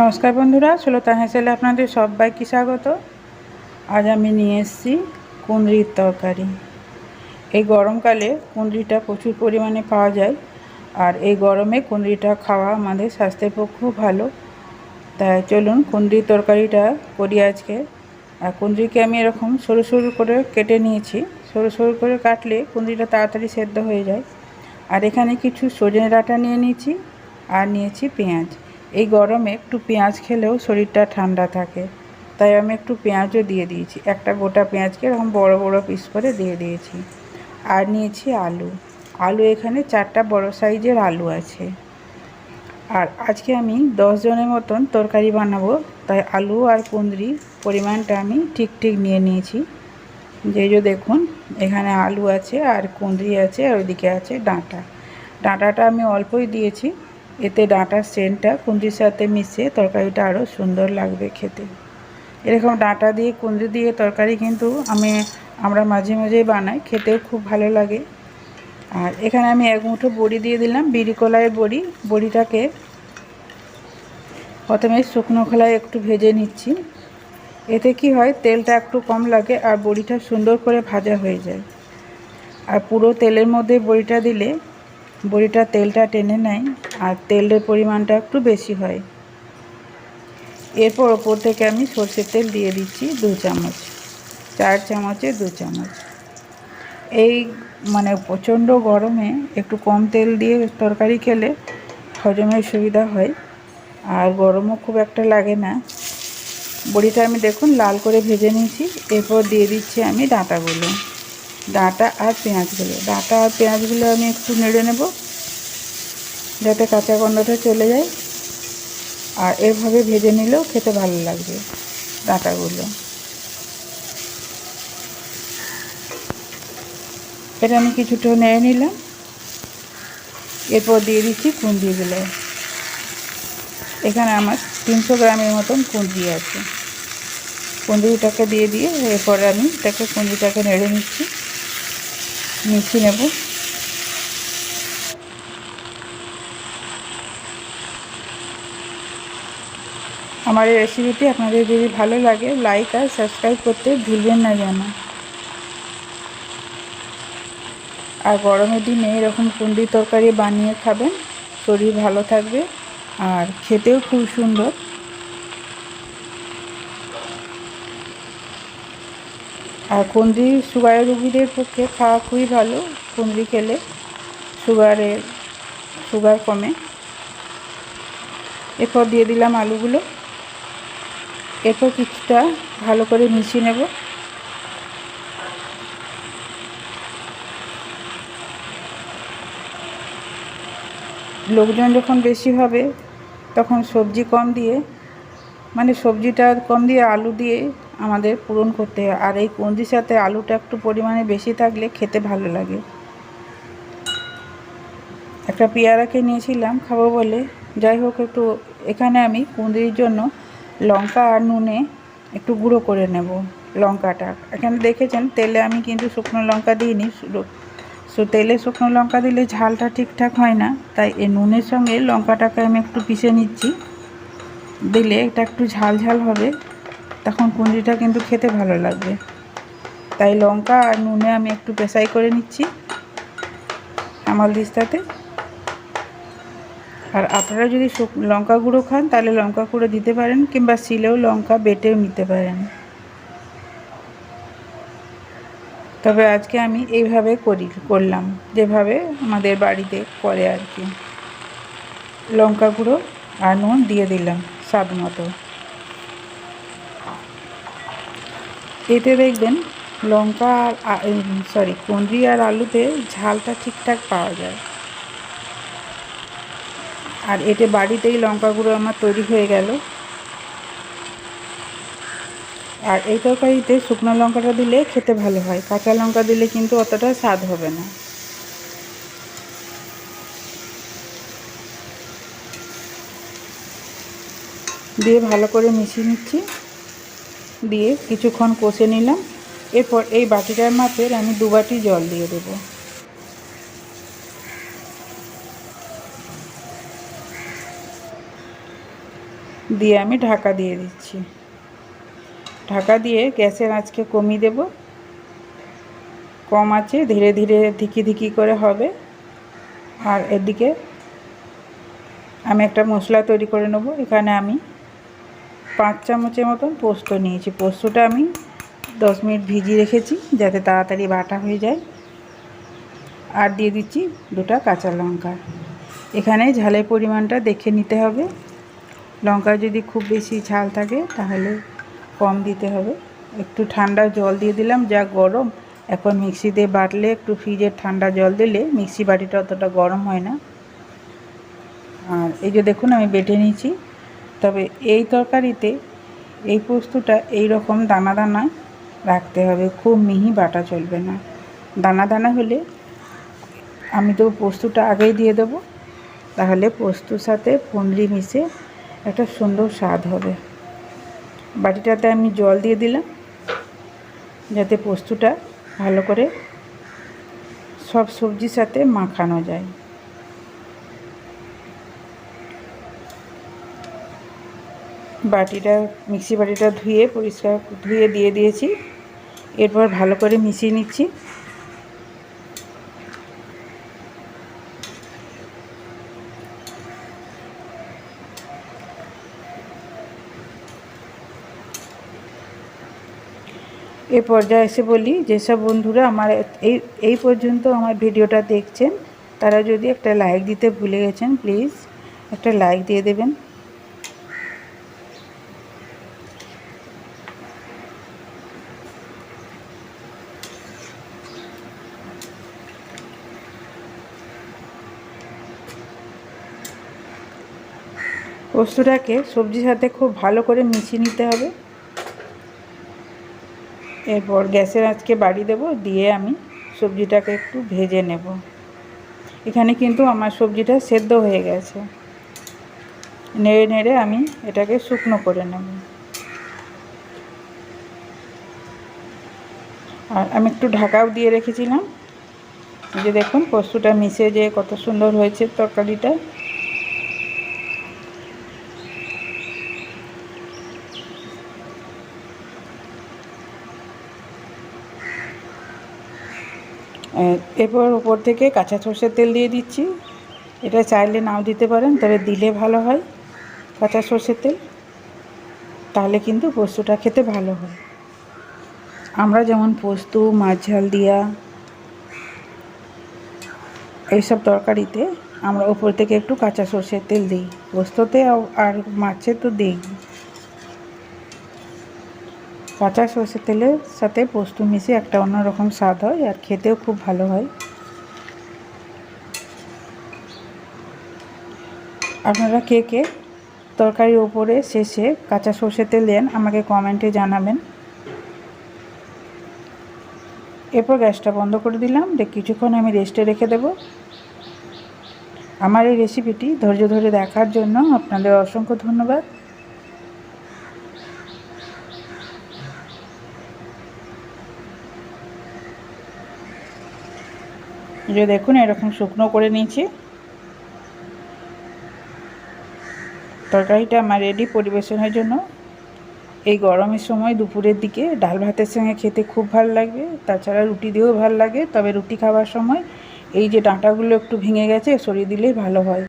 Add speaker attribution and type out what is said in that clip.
Speaker 1: নমস্কার বন্ধুরা, সুলতা হেসেলে আপনাদের সবাইকে স্বাগত। আজ আমি নিয়ে এসেছি কুঁদরির তরকারি। এই গরমকালে কুঁদরিটা প্রচুর পরিমাণে পাওয়া যায়, আর এই গরমে কুঁদরিটা খাওয়া আমাদের স্বাস্থ্যের পক্ষেও ভালো। তাই চলুন কুঁদরির তরকারিটা করি আজকে। আর কুঁদরিকে আমি এরকম সরু সরু করে কেটে নিয়েছি। সরু সরু করে কাটলে কুঁদরিটা তাড়াতাড়ি সেদ্ধ হয়ে যায়। আর এখানে কিছু সজনে ডাঁটা নিয়ে নিয়েছি, আর নিয়েছি পেঁয়াজ। এই গরমে একটু পেঁয়াজ খেলেও শরীরটা ঠান্ডা থাকে। তাই আমি একটু পেঁয়াজও দিয়ে দিয়েছি। একটা গোটা পেঁয়াজকে এরকম বড় বড় পিস করে দিয়ে দিয়েছি। আর নিয়েছি আলু। আলু এখানে চারটা বড় সাইজের আলু আছে। আর আজকে আমি জনের মতন তরকারি বানাবো। তাই আলু আর কুঁদরি পরিমাণটা আমি ঠিক ঠিক নিয়ে নিয়েছি। যে যে দেখুন, এখানে আলু আছে আর কুঁদরি আছে আর ওইদিকে আছে ডাঁটা। ডাঁটাটা আমি অল্পই দিয়েছি। এতে ডাঁটার সেন্টটা কুঁদরির সাথে মিশে তরকারিটা আরও সুন্দর লাগবে খেতে। এরকম ডাঁটা দিয়ে কুঁদরি দিয়ে তরকারি কিন্তু আমি, আমরা মাঝে মাঝেই বানাই, খেতেও খুব ভালো লাগে। আর এখানে আমি এক মুঠো বড়ি দিয়ে দিলাম, বিড়ি কলাইয়ের বড়ি। বড়িটাকে প্রথমে শুকনো খোলায় একটু ভেজে নিচ্ছি। এতে কি হয়, তেলটা একটু কম লাগে আর বড়িটা সুন্দর করে ভাজা হয়ে যায়। আর পুরো তেলের মধ্যে বড়িটা দিলে বড়িটা তেলটা টেনে নেয় আর তেলের পরিমাণটা একটু বেশি হয়। এরপর ওপর থেকে আমি সর্ষের তেল দিয়ে দিচ্ছি দু চামচ, চার চামচে দু চামচ। এই মানে প্রচণ্ড গরমে একটু কম তেল দিয়ে তরকারি খেলে হজমের সুবিধা হয় আর গরমও খুব একটা লাগে না। বড়িটা আমি দেখুন লাল করে ভেজে নিয়েছি, এরপর দিয়ে দিচ্ছি আমি ডাঁটাগুলো। ডাঁটা আর পেঁয়াজগুলো। ডাঁটা আর পেঁয়াজগুলো আমি একটু নেড়ে নেব, যাতে কাঁচা গন্ধটা চলে যায়। আর এভাবে ভেজে নিলেও খেতে ভালো লাগবে ডাঁটাগুলো। এটা আমি কিছুটা নেড়ে নিলাম। এরপর দিয়ে দিচ্ছি কুঁদরিগুলো এখানে আমার তিনশো গ্রামের মতন কুঁদরি আছে। কুঁদরিটাকে দিয়ে দিয়ে এরপরে আমি এটাকে কুঁদরিটাকে নেড়ে নিচ্ছি। মিশিয়ে নেব। আমার এই রেসিপিটি আপনাদের যদি ভালো লাগে লাইক আর সাবস্ক্রাইব করতে ভুলবেন না যেন। আর গরমের দিনে এরকম কুন্দি তরকারি বানিয়ে খাবেন, শরীর ভালো থাকবে আর খেতেও খুব সুন্দর। আর কুঁদরি সুগারের রুগীদের পক্ষে খাওয়া খুবই ভালো, কুঁদরি খেলে সুগারের সুগার কমে। এরপর দিয়ে দিলাম আলুগুলো। এরপর কিছুটা ভালো করে মিশিয়ে নেব। লোকজন যখন বেশি হবে, তখন সবজি কম দিয়ে মানে সবজিটা কম দিয়ে আলু দিয়ে আমাদের পূরণ করতে হয়। আর এই কুঁদির সাথে আলুটা একটু পরিমাণে বেশি থাকলে খেতে ভালো লাগে। একটা পেয়ারাকে নিয়েছিলাম, খাব বলে। যাই হোক, একটু এখানে আমি কুঁদরির জন্য লঙ্কা আর নুনে একটু গুঁড়ো করে নেব লঙ্কাটা। এখানে দেখেছেন, তেলে আমি কিন্তু শুকনো লঙ্কা দিইনি। সো, তেলে শুকনো লঙ্কা দিলে ঝালটা ঠিকঠাক হয় না, তাই এই নুনের সঙ্গে লঙ্কাটাকে আমি একটু পিষে নিচ্ছি। দিলে এটা একটু ঝাল ঝাল হবে। তখন কুঁদরিটা কিন্তু খেতে ভালো লাগবে। তাই লঙ্কা আর নুনে আমি একটু পেশাই করে নিচ্ছি আমার দিস্তাতে আর আপনারা যদি লঙ্কা গুঁড়ো খান, তাহলে লঙ্কা গুঁড়ো দিতে পারেন, কিংবা শিলেও লঙ্কা বেটেও নিতে পারেন। তবে আজকে আমি এইভাবে করি, করলাম, যেভাবে আমাদের বাড়িতে করে আর কি। লঙ্কা গুঁড়ো আর নুন দিয়ে দিলাম, স্বাদ মতো। এতে দেখবেন লঙ্কা আর সরি কুঁদরি আর আলুতে ঝালটা ঠিকঠাক পাওয়া যায়। আর এতে বাড়িতেই লঙ্কা গুঁড়ো আমার তৈরি হয়ে গেল। আর এই তরকারিতে শুকনো লঙ্কাটা দিলে খেতে ভালো হয়, কাঁচা লঙ্কা দিলে কিন্তু অতটা স্বাদ হবে না। দিয়ে ভালো করে মিশিয়ে নিচ্ছি। দিয়ে কিছুক্ষণ কষে নিলাম। এরপর এই বাটিটার মাপের আমি দু বাটি জল দিয়ে দেবো। দিয়ে আমি ঢাকা দিয়ে দিচ্ছি। ঢাকা দিয়ে গ্যাসের আঁচকে কমিয়ে দেব। কম আছে, ধীরে ধীরে ধিকি ধিকি করে হবে। আর এদিকে আমি একটা মশলা তৈরি করে নেব। এখানে আমি পাঁচ চামচের মতন পোস্ত নিয়েছি। পোস্তটা আমি দশ মিনিট ভিজিয়ে রেখেছি যাতে তাড়াতাড়ি বাটা হয়ে যায়। আর দিয়ে দিচ্ছি দুটা কাঁচা লঙ্কা। এখানে ঝালের পরিমাণটা দেখে নিতে হবে। লঙ্কা যদি খুব বেশি ঝাল থাকে তাহলে কম দিতে হবে। একটু ঠান্ডা জল দিয়ে দিলাম, যা গরম। এখন মিক্সিতে বাটলে, একটু ফ্রিজের ঠান্ডা জল দিলে মিক্সি বাটিটা অতটা গরম হয় না। আর এই যে দেখুন, আমি বেটে নিয়েছি। তবে এই তরকারিতে এই পোস্তটা এই রকম দানা দানা রাখতে হবে, খুব মিহি বাটা চলবে না। দানা দানা হলে আমি তো পোস্তটা আগেই দিয়ে দেবো, তাহলে পোস্তর সাথে পন্ডরি মিশে একটা সুন্দর স্বাদ হবে। বাটিটাতে আমি জল দিয়ে দিলাম, যাতে পোস্তটা ভালো করে সব সবজির সাথে মাখানো যায়। বাটিটা, মিক্সি বাটিটা ধুয়ে, পরিষ্কার ধুয়ে দিয়ে দিয়েছি। এরপর ভালো করে মিশিয়ে নিচ্ছি। এ পর্যায়ে এসে বলি, যেসব বন্ধুরা আমার এই এই পর্যন্ত আমার ভিডিওটা দেখছেন, তারা যদি একটা লাইক দিতে ভুলে গেছেন প্লিজ একটা লাইক দিয়ে দেবেন। পোস্তটাকে সবজির সাথে খুব ভালো করে মিশিয়ে নিতে হবে। এরপর গ্যাসের আজকে বাড়ি দেব, দিয়ে আমি সবজিটাকে একটু ভেজে নেব। এখানে কিন্তু আমার সবজিটা সেদ্ধ হয়ে গেছে। নেড়ে নেড়ে আমি এটাকে শুকনো করে নেব। আর আমি একটু ঢাকাও দিয়ে রেখেছিলাম। যে দেখুন, পোস্তটা মিশে যে কত সুন্দর হয়েছে তরকারিটা। এরপর ওপর থেকে কাঁচা সর্ষের তেল দিয়ে দিচ্ছি। এটা চাইলে নাও দিতে পারেন, তবে দিলে ভালো হয় কাঁচা সর্ষের তেল। তাহলে কিন্তু পোস্তটা খেতে ভালো হয়। আমরা যেমন পোস্ত, মাছ ঝাল দিয়া এইসব তরকারিতে আমরা ওপর থেকে একটু কাঁচা সর্ষের তেল দিই। পোস্ততে আর মাছে তো দিই কাঁচা সর্ষের তেলের সাথে পোস্ত মিশে একটা অন্যরকম স্বাদ হয় আর খেতেও খুব ভালো হয়। আপনারা কে কে তরকারির ওপরে শেষে কাঁচা সর্ষের তেল দেন আমাকে কমেন্টে জানাবেন। এরপর গ্যাসটা বন্ধ করে দিলাম কিছুক্ষণ আমি রেস্টে রেখে দেব। আমার এই রেসিপিটি ধৈর্য ধরে দেখার জন্য আপনাদের অসংখ্য ধন্যবাদ। যে দেখুন, এরকম শুকনো করে নিয়েছি। তরকারিটা আমার রেডি পরিবেশনের জন্য। এই গরমের সময় দুপুরের দিকে ডাল ভাতের সঙ্গে খেতে খুব ভালো লাগবে। তাছাড়া রুটি দিয়েও ভালো লাগে। তবে রুটি খাওয়ার সময় এই যে ডাঁটাগুলো একটু ভেঙে গেছে, সরিয়ে দিলেই ভালো হয়।